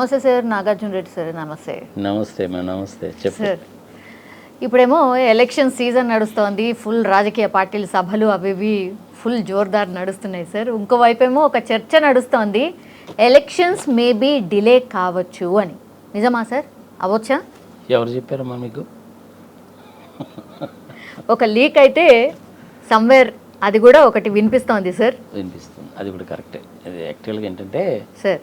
నమస్తే sir Nagarjuna Reddy sir నమస్తే. నమస్తే మా నమస్తే. సార్ ఇప్పుడేమో ఎలక్షన్ సీజన్ నడుస్తోంది ఫుల్ రాజకీయ పార్టీల సభలు అవి ఇవి ఫుల్ జోర్దార్ నడుస్తున్నాయి సార్. ఇంకోవైపు ఏమో ఒక చర్చ నడుస్తోంది ఎలక్షన్స్ మేబీ డిలే కావచ్చు అని. నిజమా సార్? అవచ్చా ఎవరు చెప్పారమ్మా మీకు? ఒక లీక్ అయితే సమ్వేర్ అది కూడా ఒకటి వినిపిస్తోంది సార్. వినిపిస్తుంది. అది కూడా కరెక్టే. అది యాక్చువల్గా ఏంటంటే sir.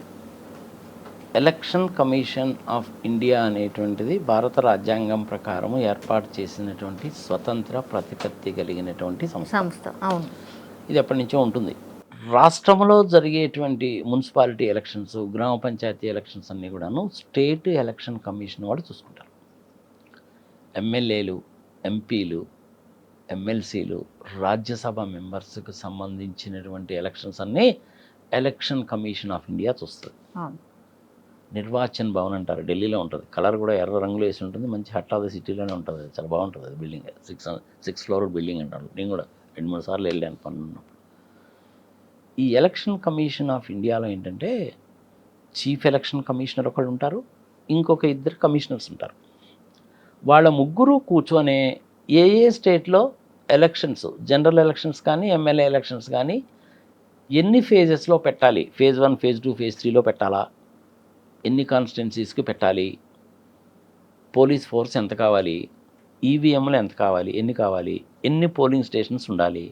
Election commission of India అనేటువంటిది భారత రాజ్యాంగం ప్రకారం ఏర్పాటు చేసినటువంటి స్వతంత్ర ప్రతిపత్తి కలిగినటువంటి సంస్థ. అవును. ఇది ఎప్పటి నుంచో ఉంటుంది. రాష్ట్రంలో జరిగేటువంటి మున్సిపాలిటీ ఎలక్షన్స్ గ్రామ పంచాయతీ ఎలక్షన్స్ అన్నీ కూడాను స్టేట్ ఎలక్షన్ కమిషన్ వాళ్ళు చూసుకుంటారు. ఎమ్మెల్యేలు ఎంపీలు ఎమ్మెల్సీలు రాజ్యసభ మెంబర్స్కి సంబంధించినటువంటి ఎలక్షన్స్ అన్నీ ఎలక్షన్ కమిషన్ ఆఫ్ ఇండియా చూస్తుంది. నిర్వాచన్ భవన్ అంటారు. ఢిల్లీలో ఉంటుంది. కలర్ కూడా ఎర్ర రంగులో వేసి ఉంటుంది. మంచి హట్ ఆఫ్ ద సిటీలోనే ఉంటుంది. అది చాలా బాగుంటుంది అది building six six floor building అంటారు. నేను కూడా రెండు మూడు సార్లు వెళ్ళాను పన్ను ఈ ఎలక్షన్ కమిషన్ ఆఫ్ ఇండియాలో ఏంటంటే చీఫ్ ఎలక్షన్ కమిషనర్ ఒకళ్ళు ఉంటారు. ఇంకొక ఇద్దరు కమిషనర్స్ ఉంటారు. వాళ్ళ ముగ్గురు కూర్చొనే ఏ ఏ స్టేట్లో ఎలక్షన్స్ జనరల్ ఎలక్షన్స్ కానీ ఎమ్మెల్యే ఎలక్షన్స్ కానీ ఎన్ని ఫేజెస్లో పెట్టాలి? Phase one phase two phase త్రీలో పెట్టాలా? ఎన్ని కాన్స్టిట్యున్సీస్కి పెట్టాలి? పోలీస్ ఫోర్స్ ఎంత కావాలి? ఈవీఎంలు ఎంత కావాలి? ఎన్ని కావాలి? ఎన్ని పోలింగ్ స్టేషన్స్ ఉండాలి?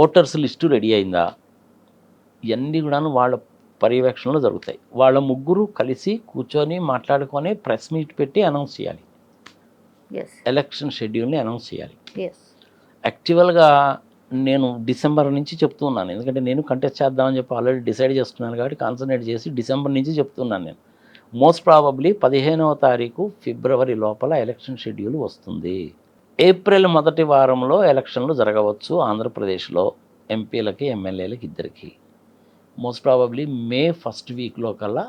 ఓటర్స్ లిస్టు రెడీ అయిందా? ఇవన్నీ కూడాను వాళ్ళ పర్యవేక్షణలో జరుగుతాయి. వాళ్ళ ముగ్గురు కలిసి కూర్చొని మాట్లాడుకొని ప్రెస్ మీట్ పెట్టి అనౌన్స్ చేయాలి. ఎలక్షన్ షెడ్యూల్ని అనౌన్స్ చేయాలి. యాక్చువల్గా నేను డిసెంబర్ నుంచి చెప్తున్నాను ఎందుకంటే నేను కంటెస్ట్ చేద్దామని చెప్పి ఆల్రెడీ డిసైడ్ చేస్తున్నాను కాబట్టి కాన్సన్ట్రేట్ చేసి డిసెంబర్ నుంచి చెప్తున్నాను నేను. మోస్ట్ ప్రాబబ్లీ పదిహేనవ తారీఖు ఫిబ్రవరి లోపల ఎలక్షన్ షెడ్యూల్ వస్తుంది. ఏప్రిల్ మొదటి వారంలో ఎలక్షన్లు జరగవచ్చు ఆంధ్రప్రదేశ్లో ఎంపీలకి ఎమ్మెల్యేలకి ఇద్దరికి. మోస్ట్ ప్రాబబ్లీ మే ఫస్ట్ వీక్లో కల్లా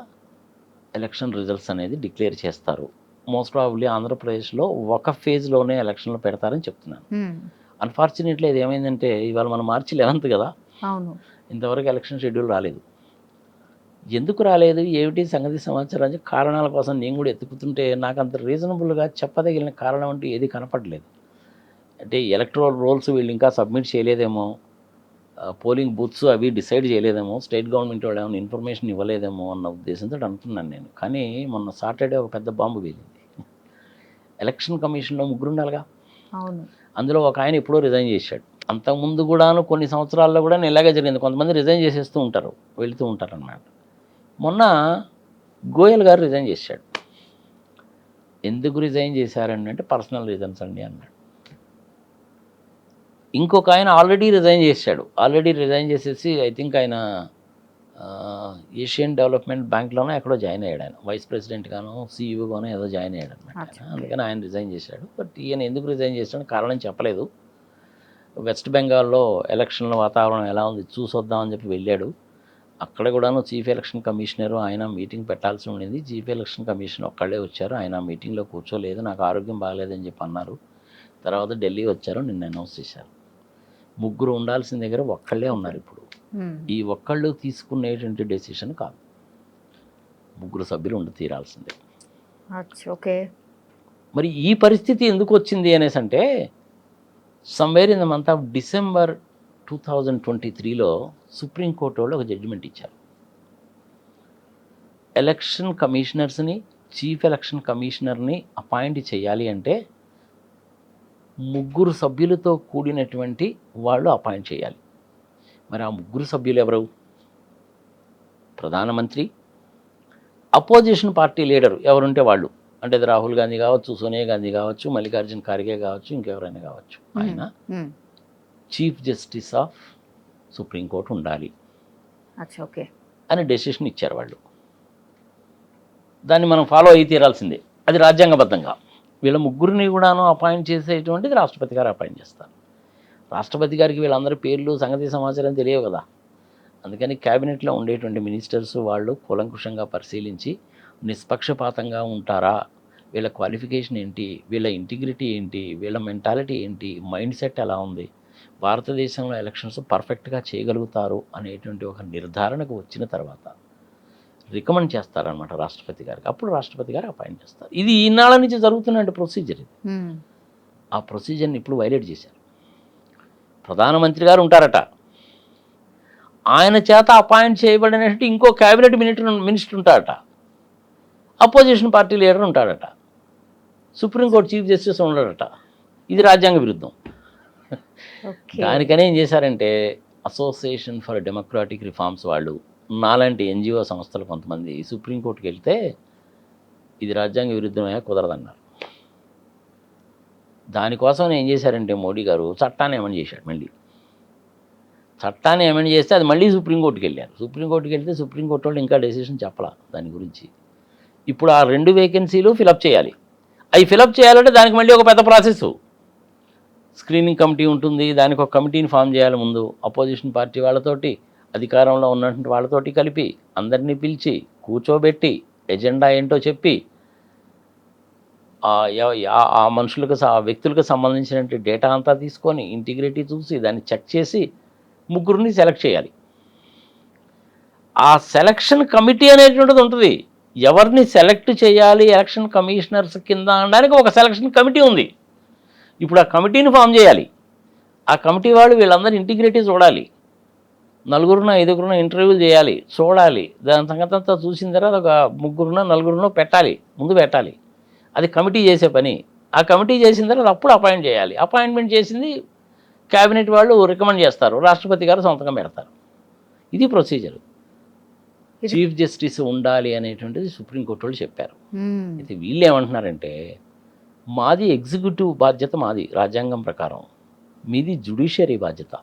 ఎలక్షన్ రిజల్ట్స్ అనేది డిక్లేర్ చేస్తారు. మోస్ట్ ప్రాబబ్లీ ఆంధ్రప్రదేశ్లో ఒక ఫేజ్లోనే ఎలక్షన్లు పెడతారని చెప్తున్నాను. Hmm. అన్ఫార్చునేట్లీ ఇది ఏమైందంటే ఇవాళ మన మార్చి లెవెన్త్ కదా. అవును. ఇంతవరకు ఎలక్షన్ షెడ్యూల్ రాలేదు. ఎందుకు రాలేదు? ఏమిటి సంగతి సమాచారం అని కారణాల కోసం నేను కూడా ఎత్తుకుతుంటే నాకు అంత రీజనబుల్గా చెప్పదగిన కారణం అంటూ ఏది కనపడలేదు. అంటే ఎలక్ట్రల్ రోల్స్ వీళ్ళు ఇంకా సబ్మిట్ చేయలేదేమో పోలింగ్ బూత్స్ అవి డిసైడ్ చేయలేదేమో స్టేట్ గవర్నమెంట్ వాళ్ళు ఏమైనా ఇన్ఫర్మేషన్ ఇవ్వలేదేమో అన్న ఉద్దేశంతో అనుకున్నాను నేను. కానీ మొన్న సాటర్డే ఒక పెద్ద బాంబు వేలింది. ఎలక్షన్ కమిషన్లో ముగ్గురు ఉండాలిగా. అవును. అందులో ఒక ఆయన ఎప్పుడో రిజైన్ చేశాడు. అంతకుముందు కూడాను కొన్ని సంవత్సరాల్లో కూడా ఇలాగే జరిగింది. కొంతమంది రిజైన్ చేసేస్తూ ఉంటారు వెళుతూ ఉంటారు అన్నమాట మొన్న గోయల్ గారు రిజైన్ చేశాడు. ఎందుకు రిజైన్ చేశారండి అంటే పర్సనల్ రీజన్స్ అండి అన్నాడు. ఇంకొక ఆయన ఆల్రెడీ రిజైన్ చేశాడు. ఆల్రెడీ రిజైన్ చేసేసి ఐ థింక్ ఆయన ఏషియన్ డెవలప్మెంట్ బ్యాంక్లోనే ఎక్కడో జాయిన్ అయ్యాడు ఆయన. వైస్ ప్రెసిడెంట్ గాను సీఈఓగానో ఏదో జాయిన్ అయ్యాడు అనమాట. అందుకని ఆయన రిజైన్ చేశాడు. బట్ ఈయన ఎందుకు రిజైన్ చేశాడని కారణం చెప్పలేదు. వెస్ట్ బెంగాల్లో ఎలక్షన్ల వాతావరణం ఎలా ఉంది చూసొద్దామని చెప్పి వెళ్ళాడు. అక్కడ కూడాను చీఫ్ ఎలక్షన్ కమిషనర్ ఆయన మీటింగ్ పెట్టాల్సి ఉండింది. చీఫ్ ఎలక్షన్ కమిషనర్ ఒక్కళ్ళే వచ్చారు. ఆయన మీటింగ్లో కూర్చోలేదు. నాకు ఆరోగ్యం బాగాలేదని చెప్పి అన్నారు. తర్వాత ఢిల్లీ వచ్చారు. నిన్న అనౌన్స్ చేశారు. ముగ్గురు ఉండాల్సిన దగ్గర ఒక్కళ్ళే ఉన్నారు ఇప్పుడు. ఈ ఒక్కళ్ళు తీసుకునేటువంటి డెసిషన్ కాదు. ముగ్గురు సభ్యులు ఉండి తీరాల్సిందే. ఓకే. మరి ఈ పరిస్థితి ఎందుకు వచ్చింది అనేసి అంటే somewhere in the month of December two thousand twenty త్రీలో సుప్రీంకోర్టు వాళ్ళు ఒక జడ్జిమెంట్ ఇచ్చారు. ఎలక్షన్ కమిషనర్స్ని చీఫ్ ఎలక్షన్ కమిషనర్ని అపాయింట్ చేయాలి అంటే ముగ్గురు సభ్యులతో కూడినటువంటి వాళ్ళు అపాయింట్ చేయాలి. మరి ఆ ముగ్గురు సభ్యులు ఎవరు? ప్రధానమంత్రి? అపోజిషన్ పార్టీ లీడర్ ఎవరుంటే వాళ్ళు? అంటే అది రాహుల్ గాంధీ కావచ్చు సోనియా గాంధీ కావచ్చు మల్లికార్జున్ ఖార్గే కావచ్చు ఇంకెవరైనా కావచ్చు. ఆయన. Chief justice of supreme court ఉండాలి. ఓకే. అని డెసిషన్ ఇచ్చారు వాళ్ళు. దాన్ని మనం ఫాలో అయి తీరాల్సిందే. అది రాజ్యాంగబద్ధంగా. వీళ్ళ ముగ్గురిని కూడాను అపాయింట్ చేసేటువంటిది రాష్ట్రపతి గారు అపాయింట్ చేస్తారు. రాష్ట్రపతి గారికి వీళ్ళందరి పేర్లు సంగతి సమాచారం తెలియవు కదా. అందుకని క్యాబినెట్లో ఉండేటువంటి మినిస్టర్స్ వాళ్ళు కూలంకుషంగా పరిశీలించి నిష్పక్షపాతంగా ఉంటారా? వీళ్ళ క్వాలిఫికేషన్ ఏంటి? వీళ్ళ ఇంటిగ్రిటీ ఏంటి? వీళ్ళ మెంటాలిటీ ఏంటి? మైండ్ సెట్ ఎలా ఉంది? భారతదేశంలో ఎలక్షన్స్ పర్ఫెక్ట్గా చేయగలుగుతారు అనేటువంటి ఒక నిర్ధారణకు వచ్చిన తర్వాత రికమెండ్ చేస్తారనమాట రాష్ట్రపతి గారికి. అప్పుడు రాష్ట్రపతి గారు అపాయింట్ చేస్తారు. ఇది ఈనాళ్ళ నుంచి జరుగుతున్న ప్రొసీజర్ ఇది. ఆ ప్రొసీజర్ని ఇప్పుడు వైలేట్ చేశారు. ప్రధానమంత్రి గారు ఉంటారట. ఆయన చేత అపాయింట్ చేయబడినట్టు ఇంకో క్యాబినెట్ మినిస్టర్ మినిస్టర్ ఉంటాడట అపోజిషన్ పార్టీ లీడర్ ఉంటాడట. సుప్రీంకోర్టు చీఫ్ జస్టిస్ ఉండడట ఇది రాజ్యాంగ విరుద్ధం. దానికనే ఏం చేశారంటే అసోసియేషన్ ఫర్ డెమోక్రాటిక్ రిఫార్మ్స్ వాళ్ళు నాలాంటి ఎన్జిఓ సంస్థలు కొంతమంది సుప్రీంకోర్టుకి వెళ్తే ఇది రాజ్యాంగ విరుద్ధమే కుదరదన్నారు. దానికోసం ఏం చేశారంటే మోడీ గారు చట్టాన్ని ఏమని చేశాడు మళ్ళీ. చట్టాన్ని ఏమని చేస్తే అది మళ్ళీ సుప్రీంకోర్టుకి వెళ్ళారు సుప్రీంకోర్టుకి వెళ్తే సుప్రీంకోర్టు వాళ్ళు ఇంకా డెసిషన్ చెప్పలా దాని గురించి. ఇప్పుడు ఆ రెండు వేకెన్సీలు ఫిలప్ చేయాలి. అవి ఫిలప్ చేయాలంటే దానికి మళ్ళీ ఒక పెద్ద ప్రాసెస్ స్క్రీనింగ్ కమిటీ ఉంటుంది. దానికి ఒక కమిటీని ఫామ్ చేయాలి ముందు. అపోజిషన్ పార్టీ వాళ్ళతోటి అధికారంలో ఉన్నటువంటి వాళ్ళతోటి కలిపి అందరినీ పిలిచి కూర్చోబెట్టి ఎజెండా ఏంటో చెప్పి ఆ మనుషులకు ఆ వ్యక్తులకు సంబంధించిన డేటా అంతా తీసుకొని ఇంటిగ్రిటీ చూసి దాన్ని చెక్ చేసి ముగ్గురిని సెలెక్ట్ చేయాలి. ఆ సెలక్షన్ కమిటీ అనేటువంటిది ఉంటుంది. ఎవరిని సెలెక్ట్ చేయాలి ఎలక్షన్ కమిషనర్స్ కింద అనడానికి ఒక సెలక్షన్ కమిటీ ఉంది. ఇప్పుడు ఆ కమిటీని ఫామ్ చేయాలి. ఆ కమిటీ వాళ్ళు వీళ్ళందరూ ఇంటిగ్రిటీ చూడాలి. నలుగురున ఐదుగురున ఇంటర్వ్యూలు చేయాలి చూడాలి. దాని సంగతి అంతా చూసిన తర్వాత ఒక ముగ్గురున నలుగురునో పెట్టాలి. ముందు పెట్టాలి. అది కమిటీ చేసే పని. ఆ కమిటీ చేసిన తర్వాత అప్పుడు అపాయింట్ చేయాలి. అపాయింట్మెంట్ చేసింది క్యాబినెట్ వాళ్ళు రికమెండ్ చేస్తారు. రాష్ట్రపతి గారు సొంతకం పెడతారు. ఇది ప్రొసీజర్. చీఫ్ జస్టిస్ ఉండాలి అనేటువంటిది సుప్రీంకోర్టు వాళ్ళు చెప్పారు. అయితే వీళ్ళు ఏమంటున్నారంటే మాది ఎగ్జిక్యూటివ్ బాధ్యత మాది రాజ్యాంగం ప్రకారం. మీది జుడిషియరీ బాధ్యత.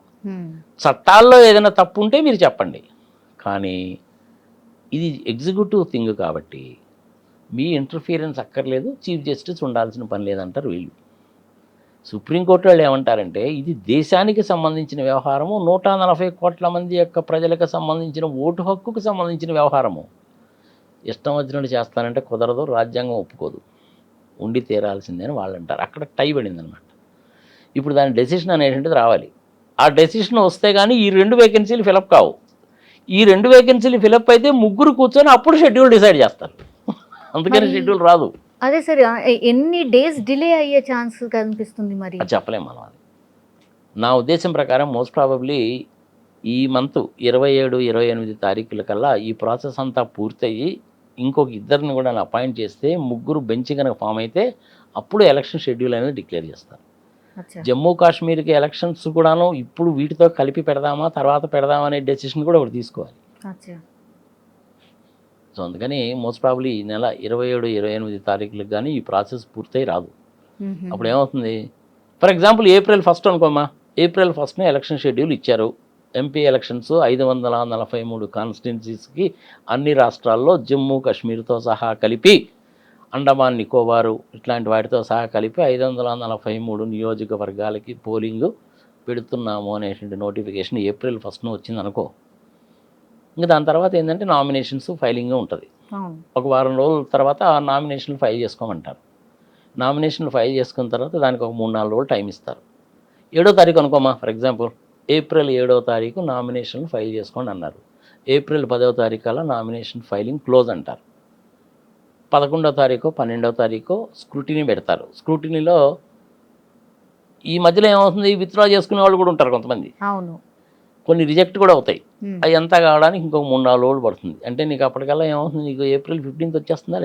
చట్టాల్లో ఏదైనా తప్పు ఉంటే మీరు చెప్పండి. కానీ ఇది ఎగ్జిక్యూటివ్ థింగ్ కాబట్టి మీ ఇంటర్ఫీరెన్స్ అక్కర్లేదు చీఫ్ జస్టిస్ ఉండాల్సిన పని లేదంటారు వీళ్ళు. సుప్రీంకోర్టు వాళ్ళు ఏమంటారంటే ఇది దేశానికి సంబంధించిన వ్యవహారము నూట నలభై కోట్ల మంది యొక్క ప్రజలకు సంబంధించిన ఓటు హక్కుకు సంబంధించిన వ్యవహారము. ఇష్టం వచ్చినట్టు చేస్తానంటే కుదరదు రాజ్యాంగం ఒప్పుకోదు. ఉండి తీరాల్సిందే అని వాళ్ళు అంటారు అక్కడ టై పడింది అనమాట ఇప్పుడు దాని డెసిషన్ అనేటువంటిది రావాలి. ఆ డెసిషన్ వస్తే కానీ ఈ రెండు వేకెన్సీలు ఫిలప్ కావు. ఈ రెండు వేకెన్సీలు ఫిలప్ అయితే ముగ్గురు కూర్చొని అప్పుడు షెడ్యూల్ డిసైడ్ చేస్తారు. అందుకని షెడ్యూల్ రాదు. అదే సరే ఎన్ని డేస్ డిలే అయ్యే ఛాన్స్ కనిపిస్తుంది మరి? అది చెప్పలేం మనం అది. నా ఉద్దేశం ప్రకారం మోస్ట్ ప్రాబబ్లీ ఈ మంత్ ఇరవై ఏడు ఇరవై ఎనిమిది తారీఖుల కల్లా ఈ ప్రాసెస్ అంతా పూర్తయ్యి ఇంకొక ఇద్దరిని కూడా అపాయింట్ చేస్తే ముగ్గురు బెంచ్ కనుక ఫామ్ అయితే అప్పుడు ఎలక్షన్ షెడ్యూల్ అనేది డిక్లేర్ చేస్తారు. జమ్మూ కాశ్మీర్కి ఎలక్షన్స్ కూడాను ఇప్పుడు వీటితో కలిపి పెడదామా తర్వాత పెడదామా అనే డెసిషన్ కూడా ఒకటి తీసుకోవాలి. అచ్చా సో అందుకని మోస్ట్ ప్రాబ్లీ ఈ నెల ఇరవై ఏడు ఇరవై ఎనిమిది తారీఖులకు కానీ ఈ ప్రాసెస్ పూర్తయి రాదు. అప్పుడు ఏమవుతుంది? ఫర్ ఎగ్జాంపుల్ ఏప్రిల్ ఫస్ట్ అనుకోమా ఏప్రిల్ ఫస్ట్నే ఎలక్షన్ షెడ్యూల్ ఇచ్చారు. ఎంపీ ఎలక్షన్స్ ఐదు వందల నలభై మూడు కాన్స్టిట్యున్సీస్కి అన్ని రాష్ట్రాల్లో జమ్మూ కాశ్మీర్తో సహా కలిపి అండమాన్ నికోబారు ఇట్లాంటి వాటితో సహా కలిపి ఐదు వందల నలభై మూడు నియోజకవర్గాలకి పోలింగ్ పెడుతున్నాము అనేటువంటి నోటిఫికేషన్ ఏప్రిల్ ఫస్ట్ను వచ్చింది అనుకో ఇంకా దాని తర్వాత ఏంటంటే నామినేషన్స్ ఫైలింగ్ ఉంటుంది. ఒక వారం రోజుల తర్వాత ఆ నామినేషన్లు ఫైల్ చేసుకోమంటారు. నామినేషన్లు ఫైల్ చేసుకున్న తర్వాత దానికి ఒక మూడు నాలుగు రోజులు టైం ఇస్తారు. ఏడో తారీఖు అనుకోమా ఫర్ ఎగ్జాంపుల్. ఏప్రిల్ ఏడో తారీఖు నామినేషన్లు ఫైల్ చేసుకోండి అన్నారు. ఏప్రిల్ పదవ తారీఖు కల్లా నామినేషన్ ఫైలింగ్ క్లోజ్ అంటారు. పదకొండో తారీఖు పన్నెండో తారీఖు స్క్రూటినీ పెడతారు. స్క్రూటినీలో ఈ మధ్యలో ఏమవుతుంది? విత్డ్రా చేసుకునే వాళ్ళు కూడా ఉంటారు కొంతమంది. అవును. కొన్ని రిజెక్ట్ కూడా అవుతాయి. అవి అంతా కావడానికి ఇంకొక మూడు నాలుగు రోజులు పడుతుంది. అంటే నీకు అప్పటికల్లా ఏమవుతుంది? నీకు ఏప్రిల్ ఫిఫ్టీన్త్ వచ్చేస్తుందా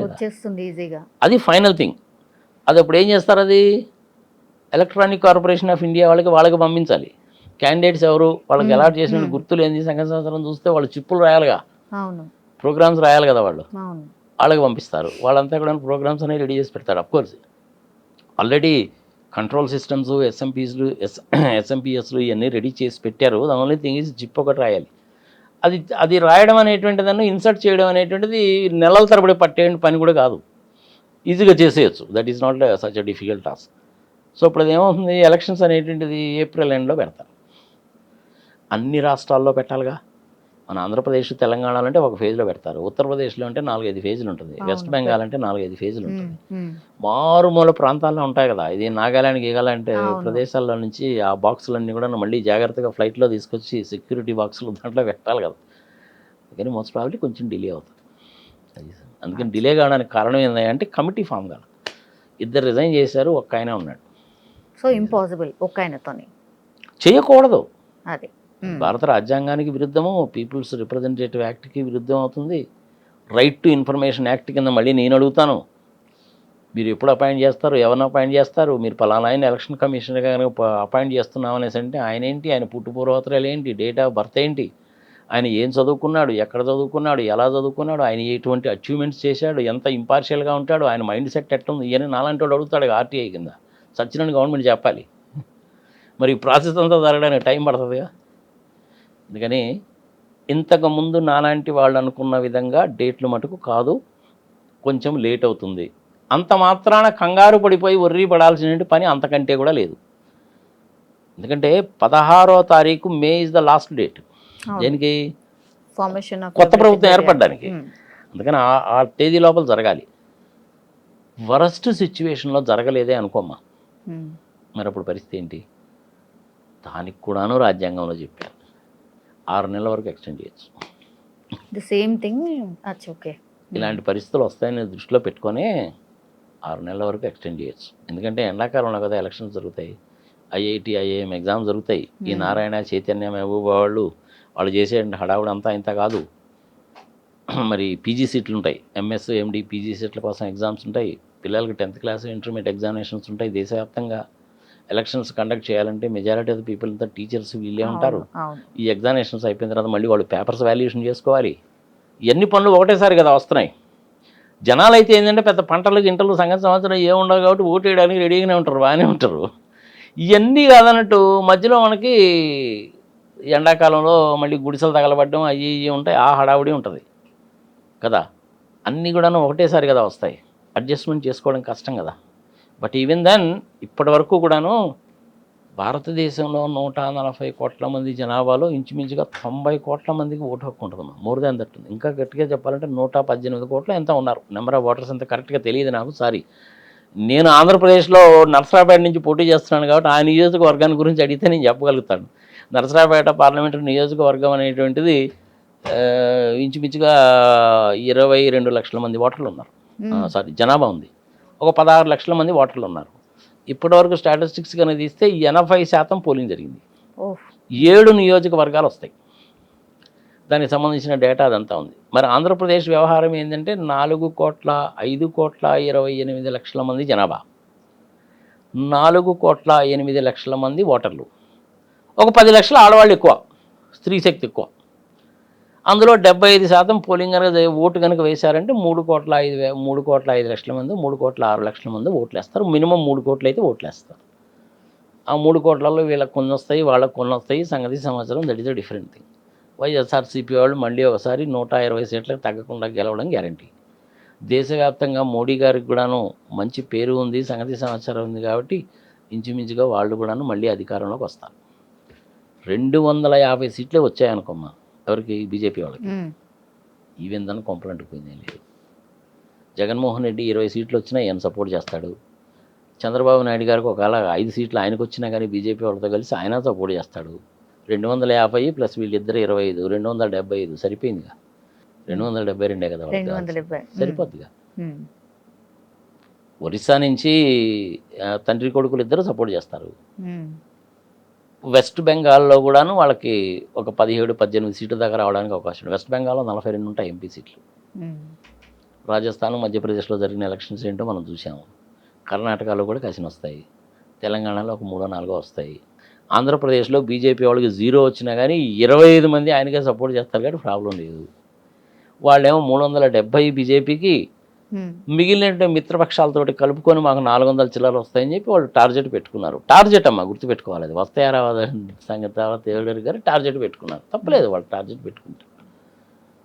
ఈజీగా. అది ఫైనల్ థింగ్. అది అప్పుడు ఏం చేస్తారు అది? ఎలక్ట్రానిక్ కార్పొరేషన్ ఆఫ్ ఇండియా వాళ్ళకి వాళ్ళకి పంపించాలి. క్యాండిడేట్స్ ఎవరు? వాళ్ళకి అలాట్ చేసిన. గుర్తులు ఏంది? సంఘ సంవత్సరం చూస్తే వాళ్ళు చిప్పులు రాయాలిగా. ప్రోగ్రామ్స్ రాయాలి కదా వాళ్ళు. వాళ్ళకి పంపిస్తారు. వాళ్ళంతా కూడా ప్రోగ్రామ్స్ అనేవి రెడీ చేసి పెడతారు of course. Already control systems ఎస్ఎంపీస్లు yes ఎస్ఎంపీఎస్లు ఇవన్నీ రెడీ చేసి పెట్టారు. దాని ఓన్లీ థింగ్ ఈజ్ జిప్ ఒకటి రాయాలి. అది అది రాయడం అనేటువంటిదನ್ನು ఇన్సర్ట్ చేయడం అనేటువంటిది నెలల తరబడి పట్టే పని కూడా కాదు. ఈజీగా చేసేయచ్చు. That is not such a difficult task. So ఇప్పుడు అది ఏమవుతుంది? ఎలక్షన్స్ అనేటువంటిది ఏప్రిల్ ఎండ్లో పెడతారు. అన్ని రాష్ట్రాల్లో పెట్టాలిగా. మన ఆంధ్రప్రదేశ్ తెలంగాణలో అంటే ఒక ఫేజ్లో పెడతారు. ఉత్తరప్రదేశ్లో అంటే నాలుగైదు ఫేజులు ఉంటుంది. వెస్ట్. బెంగాల్ అంటే నాలుగైదు ఫేజులు ఉంటుంది. మారుమూల ప్రాంతాల్లో ఉంటాయి కదా. ఇది నాగాలాండ్ అవును. ప్రదేశాల్లో నుంచి ఆ బాక్సులన్నీ కూడా మళ్ళీ జాగ్రత్తగా ఫ్లైట్లో తీసుకొచ్చి సెక్యూరిటీ బాక్సులు దాంట్లో పెట్టాలి కదా. కానీ మోస్ట్ ప్రాబ్లీ కొంచెం డిలే అవుతుంది. అందుకని డిలే కావడానికి కారణం ఏంటంటే కమిటీ ఫామ్ కాదు. ఇద్దరు రిజైన్ చేశారు ఒక్క ఆయన ఉన్నాడు. సో ఇంపాసిబుల్ ఒక్క ఆయనతోని. చేయకూడదు. అది. భారత రాజ్యాంగానికి విరుద్ధము పీపుల్స్ రిప్రజెంటేటివ్ యాక్ట్కి విరుద్ధం అవుతుంది. రైట్ టు ఇన్ఫర్మేషన్ యాక్ట్ కింద మళ్ళీ నేను అడుగుతాను. మీరు ఎప్పుడు అపాయింట్ చేస్తారు ఎవరిని అపాయింట్ చేస్తారు మీరు పలానా ఆయన ఎలక్షన్ కమిషనర్గా కనుక అపాయింట్ చేస్తున్నాం అనేసి అంటే ఆయన ఏంటి ఆయన పుట్టుపూర్వోత్తరాలు ఏంటి డేట్ ఆఫ్ బర్త్ ఏంటి ఆయన ఏం చదువుకున్నాడు ఎక్కడ చదువుకున్నాడు ఎలా చదువుకున్నాడు ఆయన ఎటువంటి అచీవ్మెంట్స్ చేశాడు ఎంత ఇంపార్షియల్గా ఉంటాడు ఆయన మైండ్ సెట్ ఎట్టుంది ఈయన నాలాంటి వాడు అడుగుతాడు ఆర్టీఐ కింద. సచ్చినని గవర్నమెంట్ చెప్పాలి. మరి ప్రాసెస్ అంతా జరగడానికి టైం పడుతుందిగా? అందుకని ఇంతకు ముందు నాలాంటి వాళ్ళు అనుకున్న విధంగా డేట్లు మటుకు కాదు కొంచెం లేట్ అవుతుంది. అంత మాత్రాన కంగారు పడిపోయి ఒర్రి పడాల్సిన పని అంతకంటే కూడా లేదు. ఎందుకంటే పదహారో తారీఖు May is the last date. దేనికి? ఫార్మేషన్ కొత్త ప్రభుత్వం ఏర్పడడానికి. మ్మ్. అందుకని ఆ తేదీ లోపల జరగాలి. వరస్ట్ సిచ్యువేషన్లో జరగలేదే అనుకోమ్మా. మ్మ్. మరి అప్పుడు పరిస్థితి ఏంటి? దానికి కూడాను రాజ్యాంగంలో చెప్పారు ఆరు నెలల వరకు ఎక్స్టెండ్ చేయొచ్చు. The same thing okay. ఇలాంటి పరిస్థితులు వస్తాయని దృష్టిలో పెట్టుకొని ఆరు నెలల వరకు ఎక్స్టెండ్ చేయొచ్చు. ఎందుకంటే ఎండాకాలంలో కదా ఎలక్షన్స్ జరుగుతాయి. ఐఐటి ఐఐఎం ఎగ్జామ్ జరుగుతాయి. ఈ Hmm. నారాయణ చైతన్య మహబూబా వాళ్ళు వాళ్ళు చేసే హడావుడు అంతా ఇంత కాదు. మరి పీజీ సీట్లు ఉంటాయి. ఎంఎస్ ఎండి పీజీ సీట్ల కోసం ఎగ్జామ్స్ ఉంటాయి. పిల్లలకి టెన్త్ క్లాస్ ఇంటర్మీడియట్ ఎగ్జామినేషన్స్ ఉంటాయి దేశవ్యాప్తంగా. ఎలక్షన్స్ కండక్ట్ చేయాలంటే మెజారిటీ ఆఫ్ పీపుల్ అంతా టీచర్స్ వీళ్ళే ఉంటారు. ఈ ఎగ్జామినేషన్స్ అయిపోయిన తర్వాత మళ్ళీ వాళ్ళు పేపర్స్ వాల్యుయేషన్ చేసుకోవాలి. ఇవన్నీ పనులు ఒకటేసారి కదా వస్తున్నాయి. జనాలు అయితే ఏంటంటే పెద్ద పంటలు గింటలు సంగతి సంవత్సరం ఏమి ఉండవు కాబట్టి ఓటు వేయడానికి రెడీగానే ఉంటారు బాగానే ఉంటారు. ఇవన్నీ కాదన్నట్టు మధ్యలో మనకి ఎండాకాలంలో మళ్ళీ గుడిసెలు తగలబడడం అవి ఇవి ఉంటాయి ఆ హడావుడి ఉంటుంది. కదా? అన్నీ కూడాను ఒకటేసారి కదా వస్తాయి. అడ్జస్ట్మెంట్ చేసుకోవడం కష్టం కదా. బట్ ఈవెన్ దెన్ ఇప్పటి వరకు కూడాను భారతదేశంలో నూట నలభై కోట్ల మంది జనాభాలో ఇంచుమించుగా తొంభై కోట్ల మందికి ఓటు హక్కు ఉంటుంది. మోర్ దాన్ దట్ ఉంది. ఇంకా గట్టిగా చెప్పాలంటే నూట పద్దెనిమిది కోట్ల ఎంత ఉన్నారు? నెంబర్ ఆఫ్ ఓటర్స్ ఎంత కరెక్ట్గా తెలియదు నాకు. సారీ నేను ఆంధ్రప్రదేశ్లో నరసరాపేట నుంచి పోటీ చేస్తున్నాను కాబట్టి ఆ నియోజకవర్గాన్ని గురించి అడిగితే నేను చెప్పగలుగుతాను. నరసరాపేట పార్లమెంటరీ నియోజకవర్గం అనేటువంటిది ఇంచుమించుగా ఇరవై రెండు లక్షల మంది ఓటర్లు ఉన్నారు. సారీ జనాభా ఉంది. ఒక పదహారు లక్షల మంది ఓటర్లు ఉన్నారు. ఇప్పటివరకు స్టాటిస్టిక్స్ కనుక తీస్తే ఎనభై శాతం పోలింగ్ జరిగింది. ఏడు నియోజకవర్గాలు వస్తాయి. దానికి సంబంధించిన డేటా అదంతా ఉంది. మరి ఆంధ్రప్రదేశ్ వ్యవహారం ఏంటంటే నాలుగు కోట్ల ఐదు కోట్ల ఇరవై ఎనిమిది లక్షల మంది జనాభా. నాలుగు కోట్ల ఎనిమిది లక్షల మంది ఓటర్లు. ఒక పది లక్షల ఆడవాళ్ళు ఎక్కువ స్త్రీ శక్తి ఎక్కువ. అందులో డెబ్బై ఐదు శాతం పోలింగ్ కనుక ఓటు కనుక వేశారంటే మూడు కోట్ల ఐదు వే- మూడు కోట్ల ఐదు లక్షల మంది మూడు కోట్ల ఆరు లక్షల మంది ఓట్లు వేస్తారు మినిమం మూడు కోట్లు అయితే ఓట్లు వేస్తారు ఆ మూడు కోట్లలో వీళ్ళకి కొన్ని వస్తాయి వాళ్ళకి కొన్ని వస్తాయి సంగతి సంవత్సరం that is a different thing YSRCP వాళ్ళు మళ్ళీ ఒకసారి నూట ఇరవై సీట్లకు తగ్గకుండా గెలవడం గ్యారంటీ దేశవ్యాప్తంగా మోడీ గారికి కూడాను మంచి పేరు ఉంది సంగతి సంవత్సరం ఉంది కాబట్టి ఇంచుమించుగా వాళ్ళు కూడాను మళ్ళీ అధికారంలోకి వస్తారు. రెండు వందల యాభై సీట్లే వచ్చాయనుకోమ్మా. ఎవరికి బీజేపీ వాళ్ళకి. మ్మ్. ఈవెన్ దాన్ని కొంపలంటుకుపోయింది లేదు. జగన్మోహన్ రెడ్డి ఇరవై సీట్లు వచ్చినా ఈయన సపోర్ట్ చేస్తాడు. చంద్రబాబు నాయుడు గారికి ఒకవేళ ఐదు సీట్లు ఆయనకు వచ్చినా కానీ బీజేపీ వాళ్ళతో కలిసి ఆయన సపోర్ట్ చేస్తాడు. రెండు వందల యాభై ప్లస్ వీళ్ళిద్దరు ఇరవై ఐదు రెండు వందల డెబ్బై ఐదు సరిపోయిందిగా. రెండు వందల డెబ్బై రెండే కదా. సరిపోద్దిగా. ఒరిస్సా నుంచి తండ్రి కొడుకులు ఇద్దరు సపోర్ట్ చేస్తారు. వెస్ట్ బెంగాల్లో కూడాను వాళ్ళకి ఒక పదిహేడు పద్దెనిమిది సీట్ల దాకా రావడానికి అవకాశం ఉంది. వెస్ట్ బెంగాల్లో నలభై రెండు ఉంటాయి ఎంపీ సీట్లు. రాజస్థాన్ మధ్యప్రదేశ్లో జరిగిన ఎలక్షన్స్ ఏంటో మనం చూసాము కర్ణాటకలో కూడా కసిన వస్తాయి. తెలంగాణలో ఒక మూడో నాలుగో వస్తాయి. ఆంధ్రప్రదేశ్లో బీజేపీ వాళ్ళకి జీరో వచ్చినా కానీ ఇరవై ఐదు మంది ఆయనకే సపోర్ట్ చేస్తారు కాబట్టి ప్రాబ్లం లేదు. వాళ్ళేమో మూడు వందల డెబ్బై బీజేపీకి. మిగిలిన మిత్రపక్షాలతోటి కలుపుకొని మాకు నాలుగు వందల చిల్లర వస్తాయని చెప్పి వాళ్ళు టార్గెట్ పెట్టుకున్నారు. టార్గెట్ అమ్మా గుర్తుపెట్టుకోవాలి అది వస్తాయా రావదా? సంగతి తర్వాత ఏడారు గారు టార్గెట్ పెట్టుకున్నారు. తప్పలేదు వాళ్ళు టార్గెట్ పెట్టుకుంటారు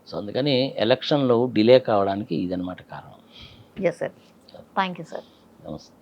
సో అందుకని ఎలక్షన్లు డిలే కావడానికి ఇదనమాట కారణం. Yes sir thank you sir నమస్తే.